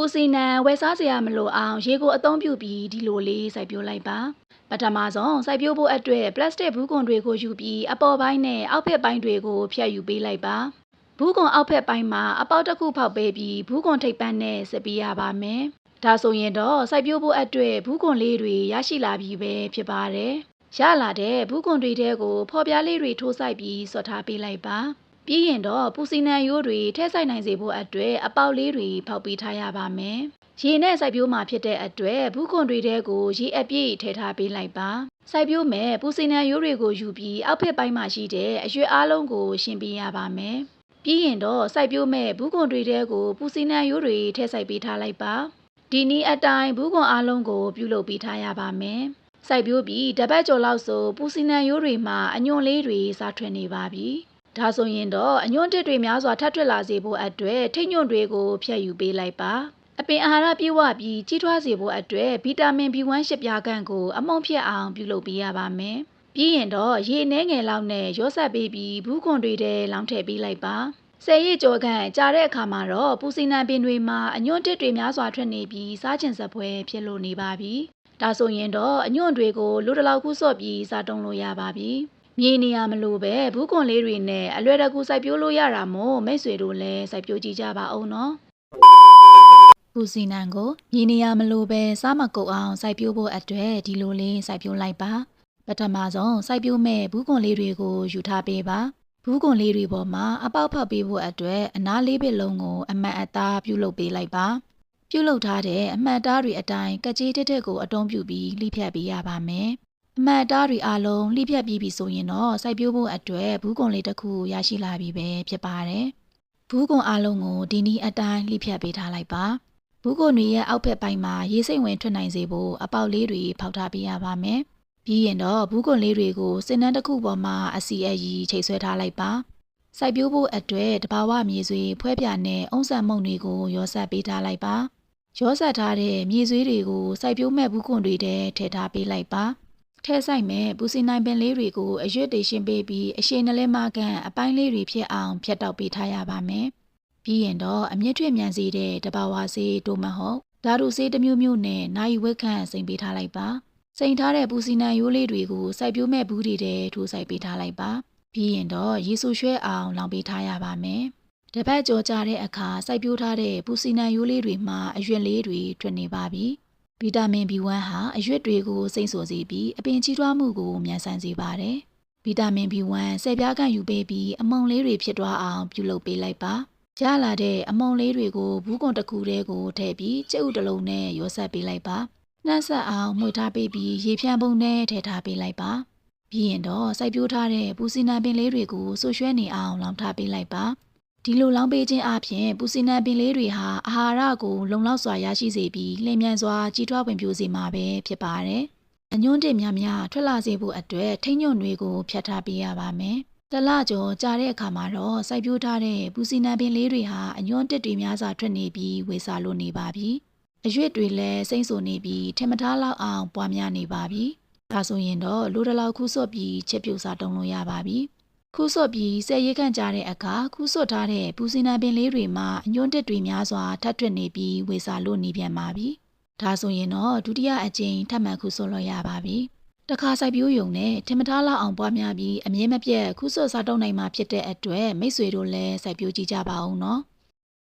ပူစီနံဝယ်စားစရာမလိုအောင်ရေကိုအသုံးပြုပြီးဒီလိုလေးစိုက်ပျိုးလိုက်ပါပထမဆုံးစိုက်ပျိုးဖို့အတွက်ပလတ်စတစ်ဘူးကွန်တွေကိုယူပြီးအပေါ်ပိုင်းနဲ့အောက်ဖက်ပိုင်းတွေကိုဖြတ်ယူပေးလိုက်ပါဘူးကွန်အောက်ဖက်ပိုင်းမှာအပေါက်တစ်ခုဖောက်ပေးပြီးဘူးကွန်ထိပ်ပန်းနဲ့စပ်ပေးရပါမယ်ဒါဆိုရင်တော့စိုက်ပျိုးဖို့အတွက်ဘူးကွန်လေးတွေရရှိလာပြီပဲဖြစ်ပါတယ်ရလာတဲ့ဘူးကွန်တွေတဲကိုဖော်ပြားလေးတွေထိုးဆိုင်ပြီးဆွတ်ထားပေးလိုက်ပါ ပြီးရင်တော့ပူစီနံရိုးတွေထည့်ဆိုင်နိုင်စေဖို့အတွက်အပေါက်လေးတွေဖောက်ပေးထားရပါမယ်။ရေနဲ့စိုက်ပျိုးမှာဖြစ်တဲ့အတွက်ဘူးခွန်တွေတဲကိုရေအပြည့်ထည့်ထားပေးလိုက်ပါ။စိုက်ပျိုးမဲ့ပူစီနံရိုးတွေကိုယူပြီးအောက်ဖက်ပိုင်းမှာရှိတဲ့အရွက်အားလုံးကိုရှင်းပေးရပါမယ်။ပြီးရင်တော့စိုက်ပျိုးမဲ့ဘူးခွန်တွေတဲကိုပူစီနံရိုးတွေထည့်ဆိုင်ပေးထားလိုက်ပါ။ဒီနည်းအတိုင်းဘူးခွန်အားလုံးကိုပြုလုပ်ပေးထားရပါမယ်။စိုက်ပျိုးပြီးတပတ်ကျော်လောက်ဆိုပူစီနံရိုးတွေမှာအညွန့်လေးတွေစားထွက်နေပါပြီ။ ဒါဆိုရင်တော့အညွန့်တစ်တွေများစွာထပ်ထွက်လာစေဖို့အတွက်ထိတ်ညွန့်တွေကိုဖျက်ယူပေးလိုက်ပါအပင်အာဟာရပြည့်ဝပြီးကြီးထွားစေဖို့အတွက်ဗီတာမင် B1 ရှစ်ပြားခန့်ကိုအမုံဖြတ်အောင်ပြုလုပ်ပေးရပါမယ်ပြီးရင်တော့ရေနှဲငယ်လောက်နဲ့ရောဆက်ပေးပြီးဘူးခွန်တွေထဲလောင်းထည့်ပေးလိုက်ပါဆယ်ရည်ကြောခန့်ကြာတဲ့အခါမှာတော့ပူစီနံပင်တွေမှာအညွန့်တစ်တွေများစွာထွက်နေပြီးစားကျင်စပွဲဖြစ်လို့နေပါပြီဒါဆိုရင်တော့အညွန့်တွေကိုလိုတလောက်ခုစော့ပြီးစားတုံးလို့ရပါပြီ မြေနေရမလို့ပဲဘူးကွန်လေးတွေနဲ့အလွယ်တကူစိုက်ပျိုးလို့ရတာမို့မိတ်ဆွေတို့လည်းစိုက်ပျိုးကြည့်ကြပါအောင်နော်ပူစီနံကိုမြေနေရမလို့ပဲစားမကုတ်အောင်စိုက်ပျိုးဖို့အတွက်ဒီလိုလေးစိုက်ပျိုးလိုက်ပါပထမဆုံးစိုက်ပျိုးမဲ့ဘူးကွန်လေးတွေကိုယူထားပေးပါဘူးကွန်လေးတွေပေါ်မှာအပေါက်ဖောက်ပေးဖို့အတွက်အနားလေးပစ်လုံးကိုအမှန်အသားပြုလုပ်ပေးလိုက်ပါပြုလုပ်ထားတဲ့အမှတ်အသားတွေအတိုင်းကကြေးတက်တက်ကိုအတုံးပြုပြီးလိဖြတ်ပေးရပါမယ် အမှတ်အသားတွေအလုံးလှိဖြတ်ပြီးပြီဆိုရင်တော့စိုက်ပျိုးဖို့အတွက်ဘူးကွန်လေးတစ်ခုရရှိလာပြီပဲဖြစ်ပါတယ်။ဘူးကွန်အလုံးကိုဒီနည်းအတိုင်းလှိဖြတ်ပေးထားလိုက်ပါ။ဘူးကွန်တွေရဲ့အောက်ဘက်ပိုင်းမှာရေစိမ့်ဝင်ထွက်နိုင်စေဖို့အပေါက်လေးတွေဖောက်ထားပေးရပါမယ်။ပြီးရင်တော့ဘူးကွန်လေးတွေကိုစင်နှန်းတစ်ခုပေါ်မှာအစီအရီချိတ်ဆွဲထားလိုက်ပါ။စိုက်ပျိုးဖို့အတွက်တဘာဝမြေဆွေဖွဲပြနဲ့အုံဆန်မုံတွေကိုရောဆက်ပေးထားလိုက်ပါ။ရောဆက်ထားတဲ့မြေဆွေးတွေကိုစိုက်ပျိုးမဲ့ဘူးကွန်တွေထဲထည့်ထားပေးလိုက်ပါ။ ထဲဆိုင်မဲ့ပူစီနိုင်ပင်လေးတွေကိုအရွက်တွေရှင်းပေးပြီးအရှိန်နှလဲမကန်အပိုင်းလေးတွေဖြစ်အောင်ဖြတ်တောက်ပေးထားရပါမယ်။ပြီးရင်တော့အမြင့်ထွေမြန်စေတဲ့တဘာဝဆေးတို့မဟုတ်ဓာတုဆေးတစ်မျိုးမျိုးနဲ့နိုင်ဝက်ခန့်စိန်ပေးထားလိုက်ပါ။စိန်ထားတဲ့ပူစီနိုင်ရိုးလေးတွေကိုစိုက်ပျိုးမဲ့ဘူးတွေထဲထိုးစိုက်ပေးထားလိုက်ပါ။ပြီးရင်တော့ရေဆူရွှဲအောင်လောင်ပေးထားရပါမယ်။တပတ်ကြောကြတဲ့အခါစိုက်ပျိုးထားတဲ့ပူစီနိုင်ရိုးလေးတွေမှာအရွက်လေးတွေထွက်နေပါပြီ။ ဗီတာမင် B1 ဟာအရွက်တွေကိုစိမ့်ဆိုစေပြီးအပင်ကြီးထွားမှုကိုမြန်ဆန်စေပါတယ်။ဗီတာမင် B1 ဆယ်ပြားကန်ယူပေးပြီးအမုံလေးတွေဖြစ်သွားအောင်ပြုလုပ်ပေးလိုက်ပါ။ရလာတဲ့အမုံလေးတွေကိုဘူးကွန်တစ်ခုတည်းကိုထည့်ပြီးကျုပ်တစ်လုံးနဲ့ရောဆက်ပေးလိုက်ပါ။နှက်ဆက်အောင်မှွေထားပေးပြီးရေဖြန့်ပုံနဲ့ထည့်ထားပေးလိုက်ပါ။ပြီးရင်တော့စိုက်ပျိုးထားတဲ့ပူစီနာပင်လေးတွေကိုဆူရွှဲနေအောင်လောင်ထားပေးလိုက်ပါ။ ဒီလိုလောင်းပေးခြင်းအပြင်ပူစီနံပင်လေးတွေဟာအာဟာရကိုလုံလောက်စွာရရှိစေပြီးလျင်မြန်စွာကြီးထွားပွင့်ပြိုးစေမှာပဲဖြစ်ပါတယ်။အညွန့်တင်များများထွက်လာစေဖို့အတွက်ထိညွန့်တွေကိုဖြတ်ထားပေးရပါမယ်။တလကျော်ကြာတဲ့အခါမှာတော့စိုက်ပျိုးထားတဲ့ပူစီနံပင်လေးတွေဟာအညွန့်တစ်တွေများစွာထွက်နေပြီးဝေစာလို့နေပါပြီ။အရွက်တွေလည်းစိမ့်ဆူနေပြီးထင်မထားလောက်အောင်ပွားများနေပါပြီ။ဒါဆိုရင်တော့လိုတလောက်ခုစော့ပြီးချက်ပြုတ်စားတုံးလို့ရပါပြီ။ ခုဆွတ်ပြီးဆယ်ရိတ်ခန့်ကြတဲ့အခါခုဆွတ်ထားတဲ့ပူစင်နာပင်လေးတွေမှာအညွန့်တစ်တွေများစွာထပ်ထွက်နေပြီးဝေစာလို့နေပြန်ပါပြီ။ဒါဆိုရင်တော့ဒုတိယအကြိမ်ထပ်မံခုဆွတ်လို့ရပါပြီ။တခါစိုက်ပြိုးယုံနဲ့ထင်မထားလောက်အောင်ပွားများပြီးအမြဲမပြတ်ခုဆွတ်စားတုံးနိုင်မှာဖြစ်တဲ့အတွက်မိတ်ဆွေတို့လည်းစိုက်ပြိုးကြည့်ကြပါဦးနော်။